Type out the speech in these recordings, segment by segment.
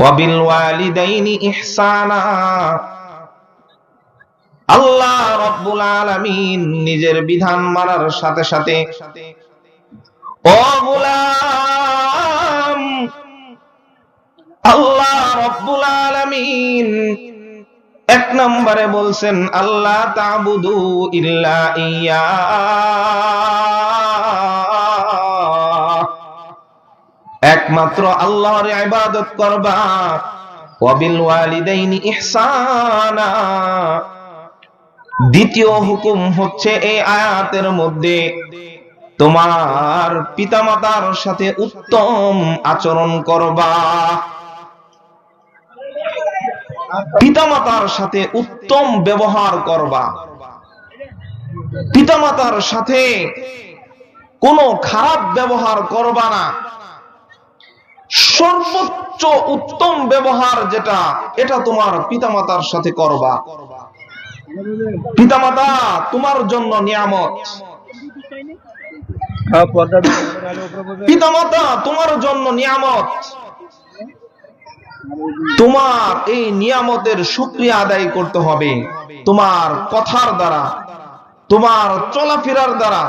ওয়াবিল ওয়ালিদাইনি ইহসানা। আল্লাহ রব্বুল আলামিন নিজের বিধান মানার সাথে সাথে ও গোলাম, আল্লাহ রব্বুল আলামিন এক নম্বরে বলছেন আল্লাহ তাবুদু ইল্লা ইয়া। একমাত্র আল্লাহর ইবাদত করবা। ওয়াবিল ওয়ালিদাইনি ইহসানা। দ্বিতীয় হুকুম হচ্ছে এই আয়াতের মধ্যে তোমার পিতামাতার সাথে উত্তম আচরণ করবা। পিতামাতার সাথে উত্তম ব্যবহার করবা। পিতামাতার সাথে কোনো খারাপ ব্যবহার করবা না। সর্বোচ্চ উত্তম ব্যবহার যেটা, এটা তোমার পিতামাতার সাথে করবা। পিতামাতা, তোমার জন্য নিয়ামত। পিতামাতা, তোমার জন্য নিয়ামত। তোমার এই নিয়ামতের সুক্রিয়া আদায় করতে হবে তোমার কথার দ্বারা, তোমার চলাফেরার দ্বারা,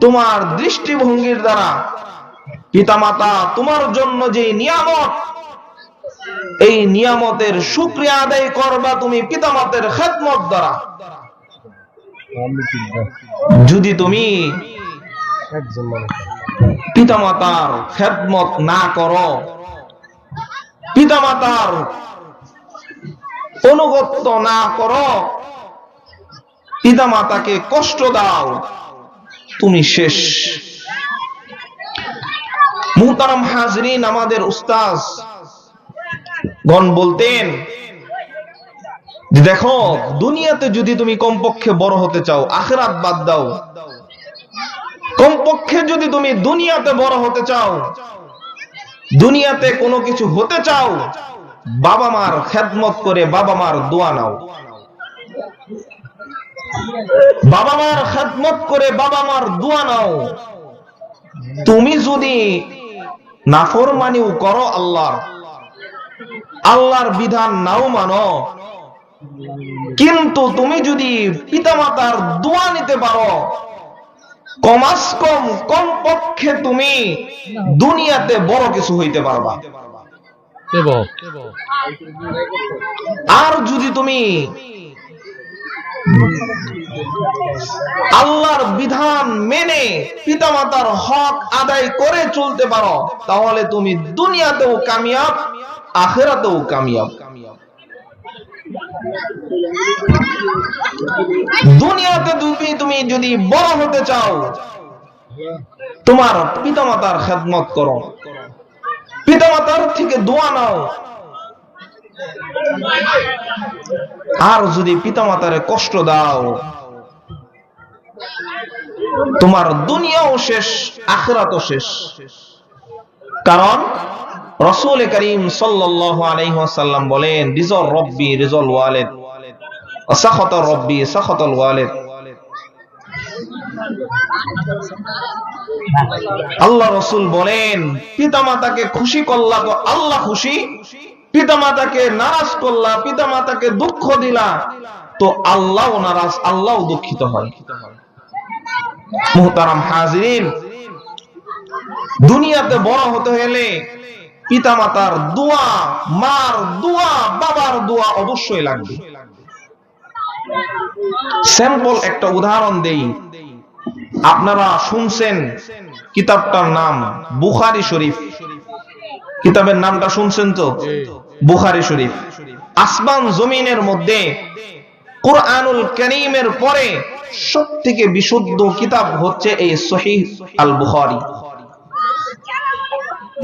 তোমার দৃষ্টিভঙ্গির দ্বারা। পিতামাতা, তোমার জন্য যে নিয়ামত, এই নিয়ামতের সুক্রিয়া আদায় করবা তুমি পিতামাতের খেদমত দ্বারা। যদি তুমি পিতামাতার খেদমত না করো, পিতামাতার অনুগত্য না করো, পিতামাতাকে কষ্ট দাও, তুমি শেষ। মুহতারাম হাজরিন, আমাদের উস্তাজ গণ বলতেন দেখো, দুনিয়াতে যদি তুমি কমপক্ষে বড় হতে চাও, আখেরাত বাদ দাও। কমপক্ষে যদি তুমি দুনিয়াতে বড় হতে চাও, দুনিয়াতে কোনো কিছু হতে চাও, বাবা মার খেদমত করে বাবা মার দোয়া নাও। বাবা মার খেদমত করে বাবা মার দোয়া নাও। তুমি যদি নাফরমানিও করো আল্লাহ আল্লাহর বিধান নাও মানো। কিন্তু তুমি যদি পিতামাতার দোয়া নিতে পারো কমাস কম কম পক্ষে তুমি দুনিয়াতে বড় কিছু হইতে পারবা। আর যদি তুমি আল্লাহর বিধান মেনে পিতামাতার হক আদায় করে চলতে পারো, তাহলে তুমি দুনিয়াতেও কামিয়াব, আখেরাতেও কামিয়াব। দুনিয়াতে তুমি তুমি যদি বড় হতে চাও, তোমার পিতামাতার খেদমত করো। পিতামাতার থেকে দোয়া নাও। আর যদি পিতামাতারে কষ্ট দাও, তোমার দুনিয়াও শেষ, আখরাতও শেষ। কারণ রসুল করিম আলাইহি বলেন, রিজল রব্বি, রিজল ওয়ালিদ। সাখত রব্বি, সাখতল ওয়ালিদ। আল্লাহ রসুল বলেন, পিতামাতাকে খুশি করলা তো আল্লাহ খুশি। পিতামাতাকে নারাজ করলা, পিতামাতাকে দুঃখ দিলা, তো আল্লাহ নারাজ, আল্লাহ দুঃখিত হয়। মুহতারাম দুনিয়াতে বড় হতে হলে পিতামাতার দোয়া, মার দোয়া, বাবার দোয়া অবশ্যই লাগবে। স্যাম্পল একটা উদাহরণ দেই। আপনারা শুনছেন কিতাবটার নাম বুখারি শরীফ। কিতাবের নামটা শুনছেন তো? বুখারি শরীফ। আসমান জমিনের মধ্যে কোরআনুল করিমের পরে সব থেকে বিশুদ্ধ কিতাব হচ্ছে এই সহিহ আল বুখারি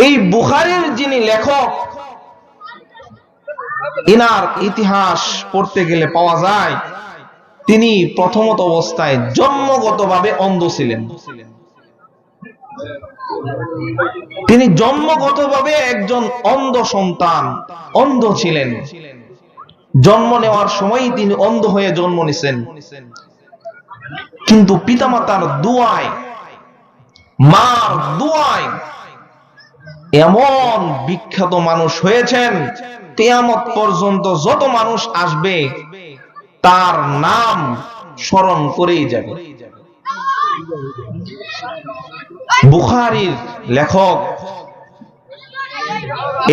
এই বুখারির যিনি লেখক, ইনার ইতিহাস পড়তে গেলে পাওয়া যায়, তিনি প্রথমত অবস্থায় জন্মগতভাবে অন্ধ ছিলেন। তিনি জন্মগতভাবে একজন অন্ধ সন্তান, অন্ধ ছিলেন। জন্ম নেওয়ার সময় তিনি অন্ধ হয়ে জন্ম নিছেন। কিন্তু পিতামাতার দুয়ায়, মার দুয়ায় এমন বিখ্যাত মানুষ হয়েছেন, কেয়ামত পর্যন্ত যত মানুষ আসবে, তার নাম স্মরণ করেই যাবে। বুখারির লেখক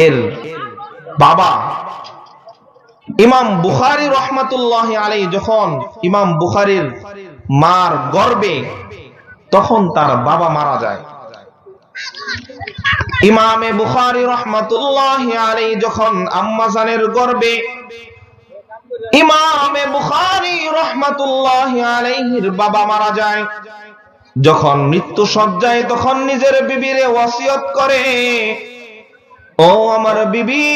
এর বাবা। ইমাম বুখারি রহমাতুল্লাহ আলাই যখন ইমাম বুখারির মার গর্বে, তখন তার বাবা মারা যায়। ইমামে বুখারি রহমাতুল্লাহ আলাই যখন আম্মাজানের গর্বে, ইমামে বুখারি রহমাতুল্লাহ আলাইহির বাবা মারা যায়। যখন মৃত্যু সজ্জায় তখন নিজের বিবিরে ওয়াসিয়ত করে, ও আমার বিবি,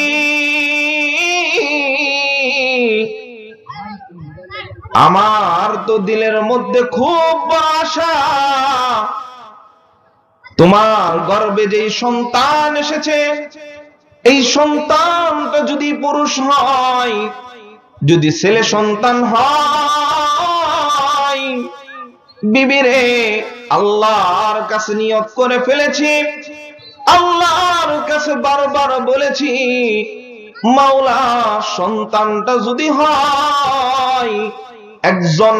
আমার তো দিলের মধ্যে খুব আশা। তোমার গর্বে যেই সন্তান এসেছে, এই সন্তানটা যদি পুরুষ হয়, যদি ছেলে সন্তান হয় বিবিরে, আল্লাহর কাছে নিয়ত করে ফেলেছি। আল্লাহর কাছে বারবার বলেছি, মাওলা সন্তানটা যদি হয়, একজন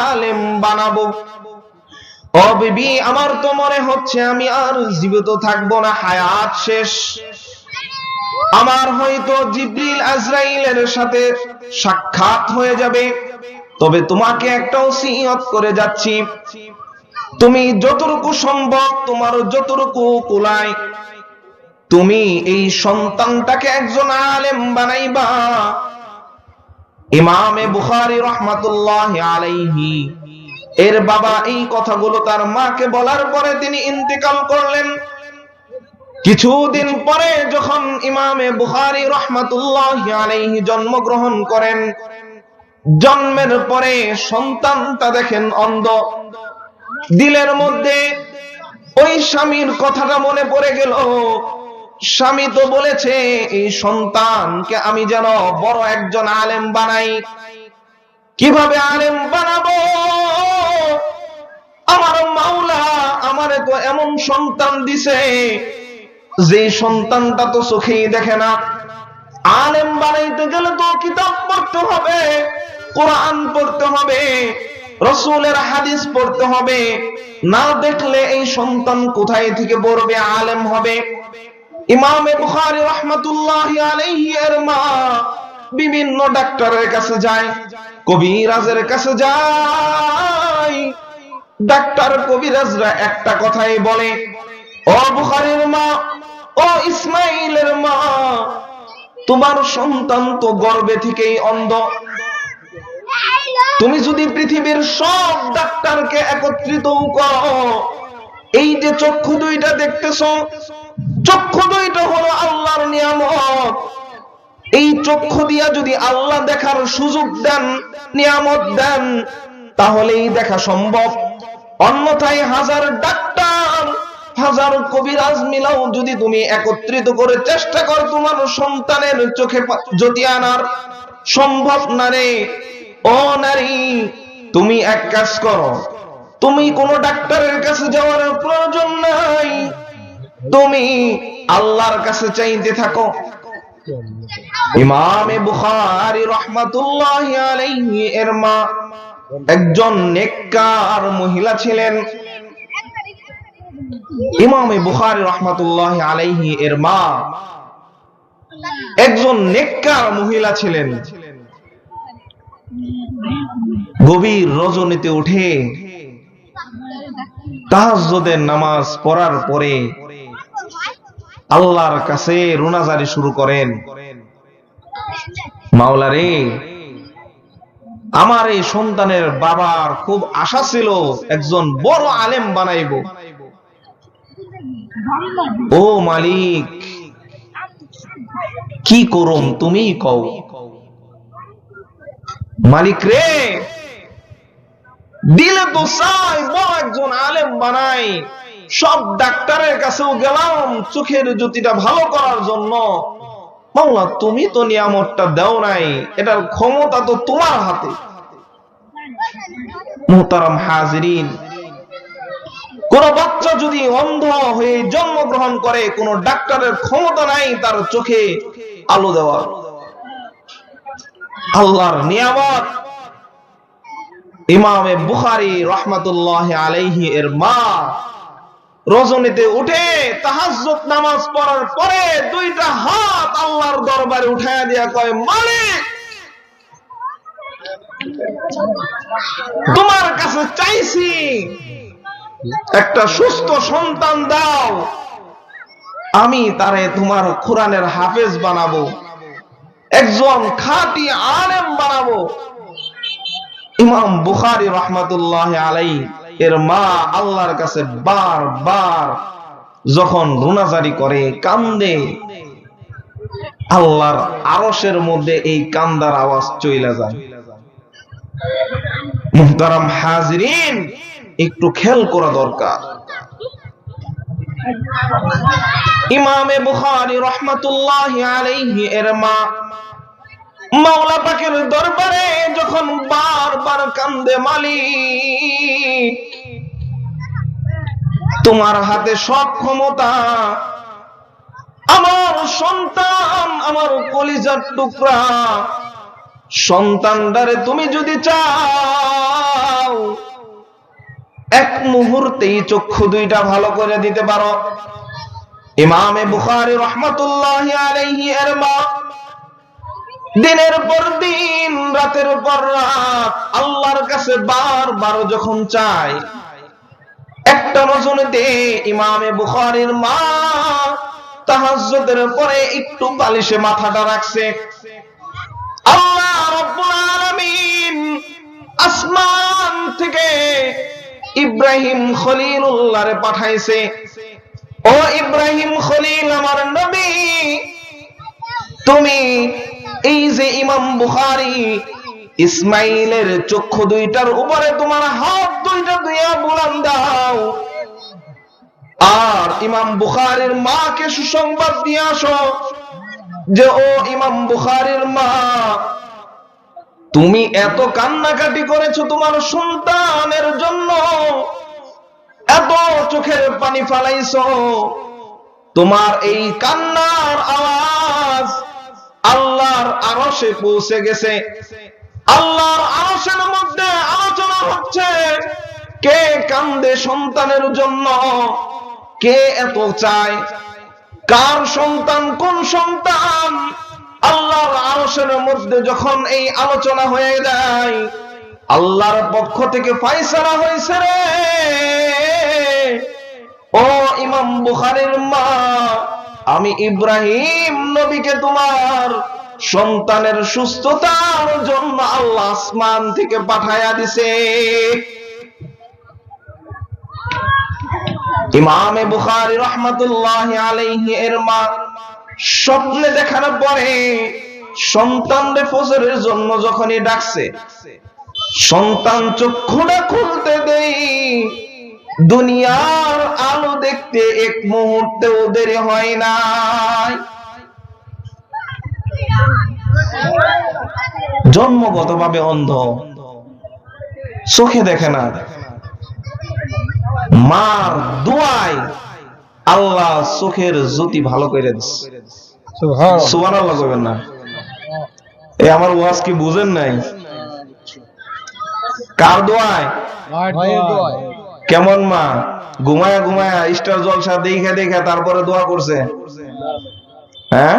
আলেম বানাবো। ও বিবি, আমার তো মনে হচ্ছে আমি আর জীবিত থাকব না, হায়াত শেষ। আমার হয়তো জিব্রিল আজরাইলের সাথে সাক্ষাৎ হয়ে যাবে। তবে তোমাকে একটা ওসিয়ত করে যাচ্ছি। তুমি যতটুকু সম্ভব তোমার যতটুকু কুলায়। তুমি এই সন্তানটাকে একজন আলেম বানাইবা। ইমামে বুখারি রহমাতুল্লাহ আলাইহি, এর বাবা এই কথাগুলো তার মাকে বলার পরে তিনি ইন্তেকাল করলেন। কিছুদিন পরে যখন ইমামে বুখারি রহমাতুল্লাহ আলাইহি জন্মগ্রহণ করেন জন্মের পরে সন্তানটা দেখেন অন্ধ। দিলের মধ্যে ওই স্বামীর কথাটা মনে পড়ে গেল। স্বামী তো বলেছে, এই সন্তানকে আমি যেন বড় একজন আলেম বানাই। কীভাবে আলেম বানাবো? আমার মাওলা আমারে তো এমন সন্তান দিছে যে সন্তানটা তো চোখেই দেখে না। আলেম বানাইতে গেলে তো কিতাব পড়তে হবে, কোরআন পড়তে হবে, রসুলের হাদিস পড়তে হবে। না দেখলে এই সন্তান কোথায় থেকে পড়বে, আলেম হবে। ইমামে বুখারি রহমতুল্লাহ আলাইহি এর মা বিভিন্ন ডাক্তারের কাছে যায় কবিরাজের কাছে যায়। ডাক্তার কবিরাজরা একটা কথাই বলে, ও বুখারির মা, ও ইসমাইলের মা তোমার সন্তান তো গর্বে থেকেই অন্ধ। তুমি যদি পৃথিবীর সব ডাক্তারকে একত্রিত করো, এই যে চক্ষু দুইটা দেখতেছ, চক্ষু দুইটা হলো আল্লাহর নিয়ামত। এই চক্ষু দিয়া যদি আল্লাহ দেখার সুযোগ দেন, নিয়ামত দেন, তাহলেই দেখা সম্ভব। অন্যথায় হাজার ডাক্তার হাজার কবিরাজ মিলাও, যদি তুমি একত্রিত করে চেষ্টা কর তোমার সন্তানের চোখে জ্যোতি আনার। সম্ভব না রে। ও নারী, তুমি এক কাজ করো। তুমি কোন ডাক্তারের কাছে যাওয়ার প্রয়োজন নাই। তুমি আল্লাহর কাছে চাইতে থাকো। ইমামে বুখারী রহমাতুল্লাহ আলাইহি এর মা একজন নেককার মহিলা ছিলেন। ইমামে বুখারী রহমাতুল্লাহ আলাইহি এর মা একজন নেককার মহিলা ছিলেন। গভীর রজনীতে উঠে তাহাজ্জুদের নামাজ পড়ার পরে আল্লাহর কাছে রুনাজারি শুরু করেন। মাওলা রে, আমার এই সন্তানের বাবার খুব আশা ছিল একজন বড় আলেম বানাইব। ও মালিক, কি করুম তুমি কও। মালিক রে, দিলে তো চাই বড় একজন আলেম বানাই। সব ডাক্তারের কাছেও গেলাম চোখের জ্যোতিটা ভালো করার জন্য। মাওলা, তুমি তো নিয়ামতটা দেও নাই, এটার ক্ষমতা তো তোমার হাতে। মুহতারাম হাজিরিন কোন বাচ্চা যদি অন্ধ হয়ে জন্মগ্রহণ করে, কোন ডাক্তারের ক্ষমতা নাই তার চোখে আলো দেওয়ার আল্লাহর নিয়ামত। ইমামে বুখারি রহমাতুল্লাহ আলাইহি এর মা রজনীতে উঠে তাহাজ্জুদ নামাজ পড়ার পরে দুইটা হাত আল্লাহর দরবারে উঠায়া দিয়া কয়, মালিক, তোমার কাছে চাইছি একটা সুস্থ সন্তান দাও। আমি তারে তোমার কোরআনের হাফেজ বানাবো। একজন খাঁটি আলেম বানাবো। ইমাম বুখারি রহমাতুল্লাহ আলাই এর মা আল্লাহর কাছে বার বার যখন রুনাজারি করে, কান্দে। আল্লাহর আরশের মধ্যে এই কান্দার আওয়াজ চইলা যায়। মুহতারাম হাজরিন একটু খেয়াল করা দরকার। ইমামে বুখারী রহমাতুল্লাহি আলাইহি এর মা মাওলা পাকের দরবারে যখন বারবার কান্দে, মালিক, তোমার হাতে সব ক্ষমতা, আমার সন্তান, আমার কলিজার টুকরা, সন্তানটারে তুমি যদি চাও এক মুহূর্তেই চক্ষু দুইটা ভালো করে দিতে পারো। ইমামে বুখারী রহমাতুল্লাহ এর মা, দিনের পর দিন, রাতের পর রাত আল্লাহর কাছে বারবার যখন চায়, একটা রজনীতে ইমামে বুখারীর মা তাহাজ্জুদের পরে একটু বালিশে মাথাটা রাখছে। আল্লাহ আসমান থেকে ইব্রাহিম খলিলুল্লাহরে পাঠাইছে। ও ইব্রাহিম খলিল, আমার নবী, তুমি এই যে ইমাম বুখারী, ইসমাইলের চক্ষু দুইটার উপরে তোমার হাত দুইটা দিয়া বুলান দাও। আর ইমাম বুখারীর মাকে সুসংবাদ দিয়ে আসো যে, ও ইমাম বুখারীর মা তুমি এত কান্নাকাটি করেছ তোমার সন্তানের জন্য। এত চোখের পানি ফালাইছো। তোমার এই কান্নার আওয়াজ আল্লাহর আরশে পৌঁছে গেছে। আল্লাহর আরশের মধ্যে আলোচনা হচ্ছে, কে কান্দে সন্তানের জন্য? কে এত চায়? কার সন্তান কোন সন্তান? আল্লাহর আরশের মধ্যে যখন এই আলোচনা হয়ে যায়, আল্লাহর পক্ষ থেকে ফাইসালা হয়েছে রে। ও ইমাম বুখারীর মা, আমি ইব্রাহিম নবীকে তোমার সন্তানের সুস্থতার জন্য আল্লাহ আসমান থেকে পাঠায়া দিছে। ইমামে বুখারী রহমাতুল্লাহ আলাইহি এর মা স্বপ্নে দেখার পরে সন্তানরে ফজরের জন্য যখনই ডাকছে, সন্তান চক্ষুটা খুলতে দেই। দুনিয়ার আলো দেখতে এক মুহূর্তেও দেরি হয় নাই। জন্মগতভাবে অন্ধ, চোখে দেখে না। মার দোয়ায় আল্লাহ চোখের জ্যোতি ভালো করে দিচ্ছে সুবান আল্লাহ করবেন না। এ আমার ওয়াজ কি বুঝেন নাই? কার দোয়ায়? কেমন মা? ঘুমায়া ঘুমায়া স্টার জলসা দেখে দেখে তারপরে দোয়া করছে। হ্যাঁ?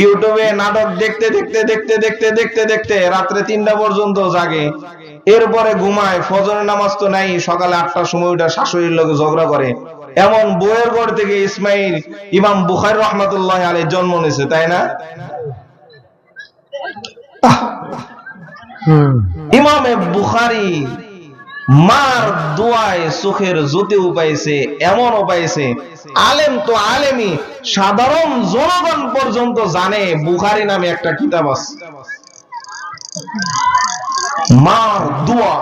ইউটিউবে নাটক দেখতে দেখতে দেখতে দেখতে দেখতে দেখতে রাত্রে তিনটা পর্যন্ত জাগে। এরপরে ঘুমায় ফজরের নামাজ তো নাই সকালে আটটার সময় ওটা শাশুড়ির লোকে ঝগড়া করে। এমন বইয়ের ঘর থেকে ইসমাইল ইমাম বুখার রহমাতুল্লাহ আলী জন্ম নিয়েছে তাই না? ইমামে বুখারি মার দোয়ায় সুখের জ্যোতি উপাইছে এমন উপাইছে আলেম তো আলেমই সাধারণ জনগণ পর্যন্ত জানে বুখারি নামে একটা কিতাব আছে। মার দোয়া।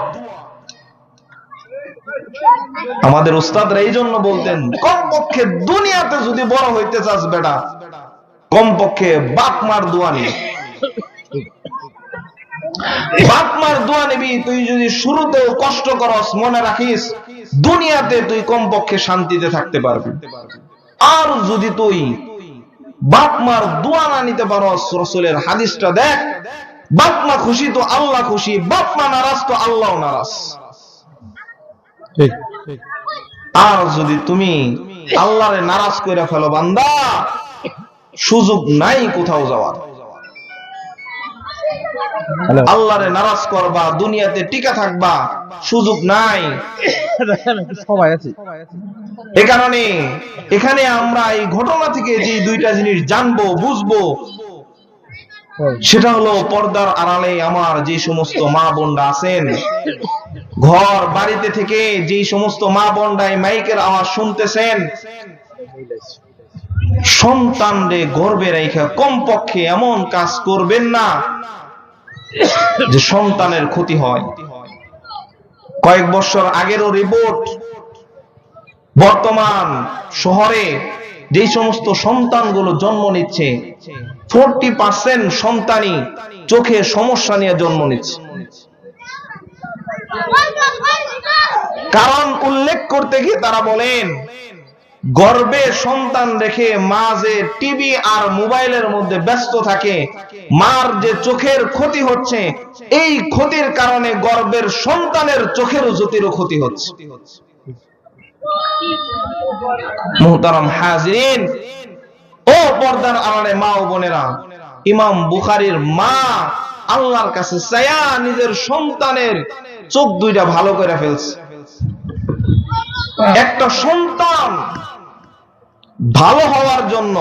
আমাদের উস্তাদরা এই জন্য বলতেন, কমপক্ষে দুনিয়াতে যদি বড় হইতে চাস বেটা, কমপক্ষে বাপ মার দোয়া নিয়ে বাপ মার দোয়া নিবি, তুই যদি শুরুতেও কষ্ট করস, মনে রাখিস, দুনিয়াতে তুই কমপক্ষে শান্তিতে থাকতে পারবি। আর যদি তুই বাপ মার দোয়া না নিতে পারো রসুলের হাদিসটা দেখ বাপ মা খুশি তো আল্লাহ খুশি বাপ মা নারাজ তো আল্লাহ নারাজ। আর যদি তুমি আল্লাহরে নারাজ করে ফেলো বান্দা সুযোগ নাই কোথাও যাওয়ার। আল্লাহরে নারাজ করবা দুনিয়াতে টিকা থাকবা সুযোগ নাই। সবাই আছে। এ কারণে এখানে আমরা এই ঘটনা থেকে যে দুইটা জিনিস জানব বুঝব সেটা হলো পর্দার আড়ালে আমার যে সমস্ত মা বোনরা আছেন ঘর, বাড়িতে থেকে যে সমস্ত মা এই মাইকের আওয়াজ শুনতেছেন সন্তান রে গর্বে রেখা কমপক্ষে এমন কাজ করবেন না যে সন্তানের ক্ষতি হয়। কয়েক বছর আগেরও রিপোর্ট বর্তমান শহরে যে সমস্ত সন্তানগুলো জন্ম নিচ্ছে ফোরটি পার্সেন্ট সন্তানই চোখে সমস্যা নিয়ে জন্ম নিচ্ছে। কারণ উল্লেখ করতে গিয়ে তারা বলেন, গর্বে সন্তান রেখে মা যে টিভি আর মোবাইলের মধ্যে ব্যস্ত থাকে, মার যে চোখের ক্ষতি হচ্ছে, এই ক্ষতির কারণে গর্বের সন্তানের চোখের জ্যোতিরও ক্ষতি হচ্ছে। মুহতারাম হাজরিন, ও পর্দার আড়ালে মা ও বোনেরা, ইমাম বুখারীর মা আল্লাহর কাছে চায়া নিজের সন্তানের চোখ দুইটা ভালো করে ফেলছে। একটা সন্তান ভালো হওয়ার জন্য,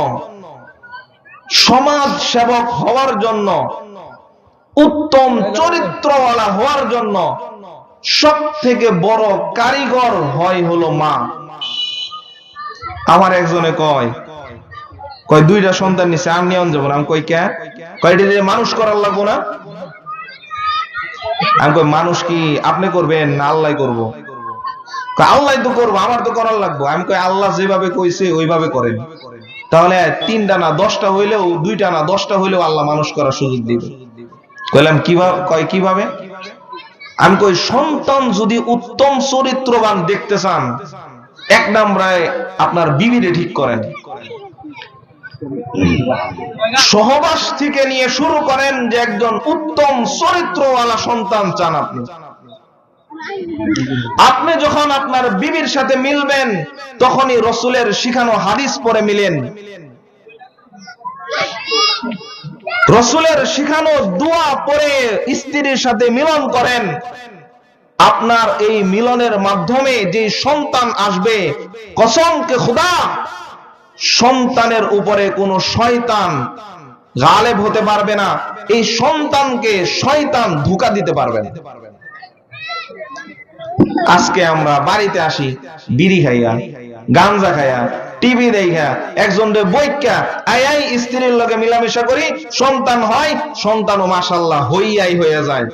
সমাজ সেবক হওয়ার জন্য, উত্তম চরিত্রওয়ালা হওয়ার জন্য সব থেকে বড় কারিগর হয় হলো মা। আমার একজনে কয় কয় দুইটা সন্তান নিছে আর নিয়ন যাব আমি কই, কে? দিয়ে মানুষ করার লাগবো না। আমি কই, মানুষ কি আপনি করবেন না আল্লাহ করব? আল্লাহ তো করব, আমার তো করার লাগবো। আমি কই, আল্লাহ যেভাবে কইছে, ওইভাবে করেন। তাহলে তিনটা না দশটা হইলেও, দুইটা না দশটা হইলেও আল্লাহ মানুষ করার সুযোগ দিবে। কইলাম কীভাবে কয়, কীভাবে? আমি কই, সন্তান যদি উত্তম চরিত্রবান দেখতে চান, এক নাম্বারে আপনার বিবিরে ঠিক করেন। সহবাস থেকে নিয়ে শুরু করেন যে একজন উত্তম চরিত্রওয়ালা সন্তান চান আপনি। আপনি যখন আপনার বিবির সাথে মিলবেন, তখনই রসুলের শিখানো হাদিস পরে মিলেন। রসুলের শিখানো দোয়া পরে স্ত্রীর সাথে মিলন করেন। আপনার এই মিলনের মাধ্যমে যে সন্তান আসবে কসমকে খুদা সন্তানের উপরে কোনো শয়তান গালেব হতে পারবে না। এই সন্তানকে শয়তান ধোকা দিতে পারবে না। আজকে আমরা বাড়িতে আসি, বিড়ি খাইয়া, গাঞ্জা খাইয়া, টিভি দেখা একজন বৈক্যা আই আই, স্ত্রীর লগে মিলামেশা করি, সন্তান হয়, সন্তানও মাসাল্লাহ হইয়াই হয়ে যায়।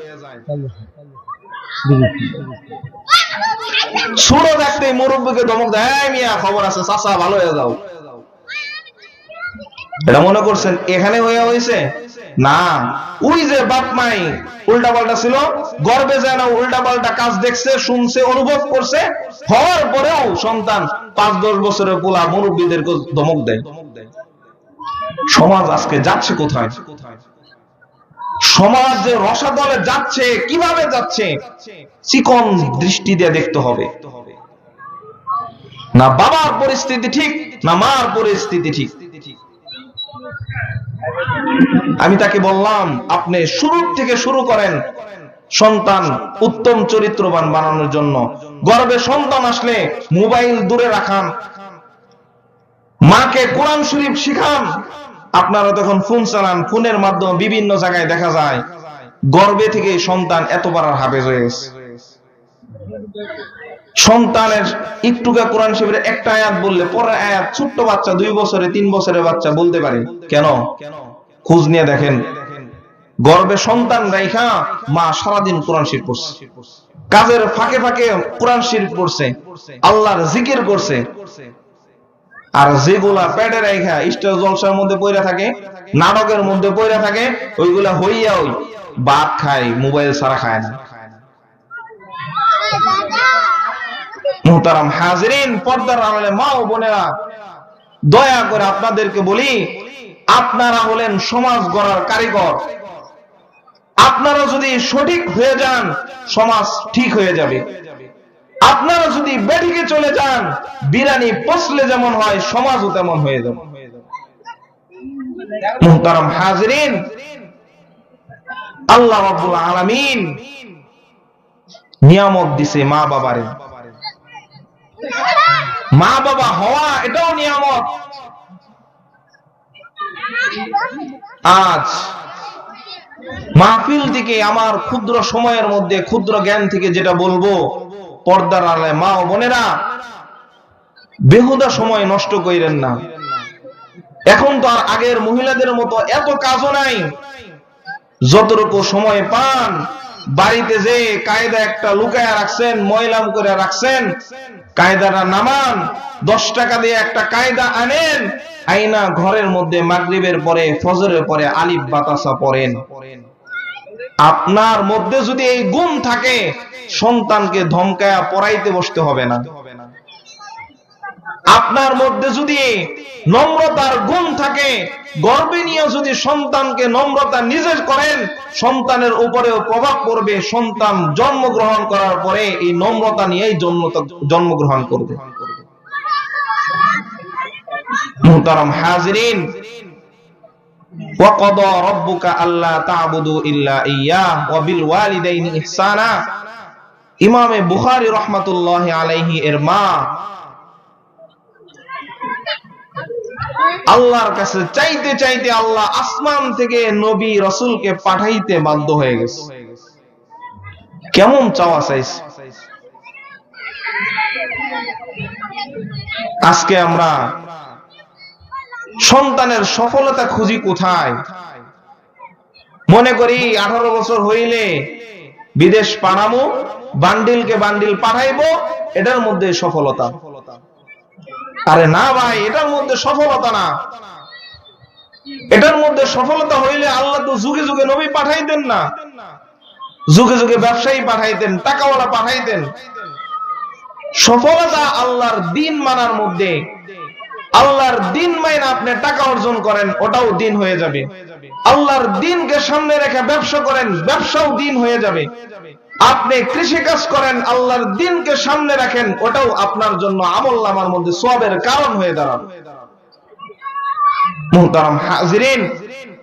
ছোট দেখতে, মুরব্বীকে ধমক দেয়, "এই মিয়া, খবর আছে, চাচা, ভালো হয়ে যাও। এটা মনে করছেন, এখানে হয়ে হয়েছে না। ওই যে বাপ মাই, উল্টা পাল্টা ছিল, গর্বে যায় না উল্টা পাল্টা কাজ দেখছে, শুনছে, অনুভব করছে, হওয়ার পরেও সন্তান পাঁচ, দশ বছরের পোলা মুরব্বীদেরকে ধমক দেয়। সমাজ আজকে যাচ্ছে কোথায়? সমাজ যে রসাদলে যাচ্ছে, কীভাবে যাচ্ছে? চিকন দৃষ্টি দিয়ে দেখতে হবে। না বাবার পরিস্থিতি ঠিক, না মার পরিস্থিতি ঠিক। আমি তাকে বললাম, আপনি শুরু থেকে শুরু করেন সন্তান উত্তম চরিত্রবান বানানোর জন্য। গর্বে সন্তান আসলে মোবাইল দূরে রাখান, মাকে কোরআন শরীফ শিখান, আপনারা তখন ফোন চালান, ফোনের মাধ্যমে বিভিন্ন জায়গায় দেখা যায়, গর্বে থেকে সন্তান এত হাফেজ হয়ে গেছে। সন্তানের একটুকা কোরআন শিবিরে একটা আয়াত বললে, পরের আয়াত ছোট্ট বাচ্চা, দুই বছরে, তিন বছরের বাচ্চা বলতে পারে। কেন? খোঁজ নিয়ে দেখেন। গর্বে সন্তান রাইখা মা সারাদিন কোরআন শির পড়ছে। কাজের ফাঁকে ফাঁকে কোরআন শির পড়ছে, আল্লাহর জিকির করছে। আর যেগুলা পেটে রাইখা, স্টেজ জলসার মধ্যে পড়ে থাকে, নাটকের মধ্যে পড়ে থাকে, ওইগুলা হইয়া ওই ভাত খায়, মোবাইল ছাড়া খায় না। মোহতারাম হাজরিন, পর্দার আড়ালে মা ও বোনেরা, দয়া করে আপনাদেরকে বলি, আপনারা হলেন সমাজ গড়ার কারিগর। আপনারা যদি সঠিক হয়ে যান, সমাজ ঠিক হয়ে যাবে। আপনারা যদি বেঠিকে চলে যান, বিরানি পচলে যেমন হয়, সমাজও তেমন হয়ে যাবে। মুহতারাম হাজরিন, আল্লাহ রাব্বুল আলামিন নিয়ামত দিছে মা বাবারে মা বাবা হওয়া এটাও নিয়ামত। আজ মাহফিল থেকে আমার ক্ষুদ্র সময়ের মধ্যে, ক্ষুদ্র জ্ঞান থেকে যেটা বলব, পর্দার আলে মা ও বোনেরা, বেহুদা সময় নষ্ট কইরেন না। এখন তো আর আগের মহিলাদের মতো এত কাজও নাই। যতটুকু সময় পান বাড়িতে যে কায়দা একটা লুকায়া রাখছেন, ময়লাম করে রাখছেন, কায়দাটা নামান, দশ টাকা দিয়ে একটা কায়দা আনেন, আইনা ঘরের মধ্যে মাগরিবের পরে, ফজরের পরে আলিফ বাতাসা পড়েন। আপনার মধ্যে যদি এই গুণ থাকে, সন্তানকে ধমকায়া পড়াইতে বসতে হবে না। আপনার মধ্যে যদি নম্রতার গুণ থাকে গর্বে নিয়ে যদি সন্তানকে নম্রতা নিজে করেন সন্তানের উপরেও প্রভাব পড়বে সন্তান জন্মগ্রহণ করার পরে এই নম্রতা নিয়েই জন্ম জন্মগ্রহণ করবে মুহতারাম হাজরিন وقضى ربك ألا تعبدوا إلا إياه وبالوالدين إحسانا ইমামে বুখারী রহমাতুল্লাহ আলাইহি এর মা আল্লাহর কাছে চাইতে চাইতে আল্লাহ আসমান থেকে নবী রসুলকে পাঠাইতে বাধ্য হয়ে গেছে। কেমন চাওয়া চাইছে? আজকে আমরা সন্তানের সফলতা খুঁজি কোথায়? মনে করি আঠারো বছর হইলে বিদেশ পাঠামো বান্ডিলকে বান্ডিল পাঠাইবো, এটার মধ্যে সফলতা। আরে না ভাই, এটার মধ্যে সফলতা না। এটার মধ্যে সফলতা হইলে আল্লাহ তো যুগে যুগে নবী পাঠাইতেন না। যুগে যুগে ব্যবসায়ী পাঠাইতেন, টাকাওয়ালা পাঠাইতেন। সফলতা আল্লাহর দিন মানার মধ্যে। আল্লাহর দিন মাইন আপনি টাকা অর্জন করেন, ওটাও দিন হয়ে যাবে। আল্লাহর দিনকে সামনে রেখে ব্যবসা করেন, ব্যবসাও দিন হয়ে যাবে। আপনি কৃষি কাজ করেন আল্লাহর দিনকে সামনে রাখেন ওটাও আপনার জন্য আমল নামার মধ্যে সবের কারণ হয়ে দাঁড়াবে মুহতারাম হাজিরিন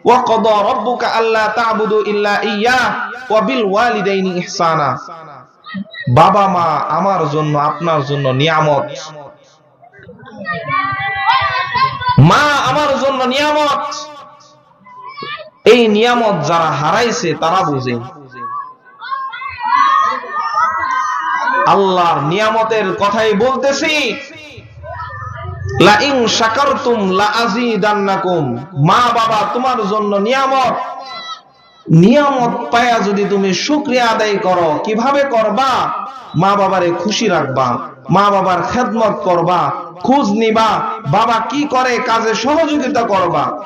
وقضى ربك ألا تعبدوا إلا إياه وبالوالدين إحسانا বাবা মা আমার জন্য আপনার জন্য নিয়ামত মা আমার জন্য নিয়ামত এই নিয়ামত যারা হারাইছে তারা বুঝে আল্লাহর নিয়ামতের কথাই বলতেছি। কীভাবে করবা? মা খুশি রাখবা। মা খেদমত করবা। খোঁজ নিবা। বাবা কি করে কাজে সহযোগিতা করবা?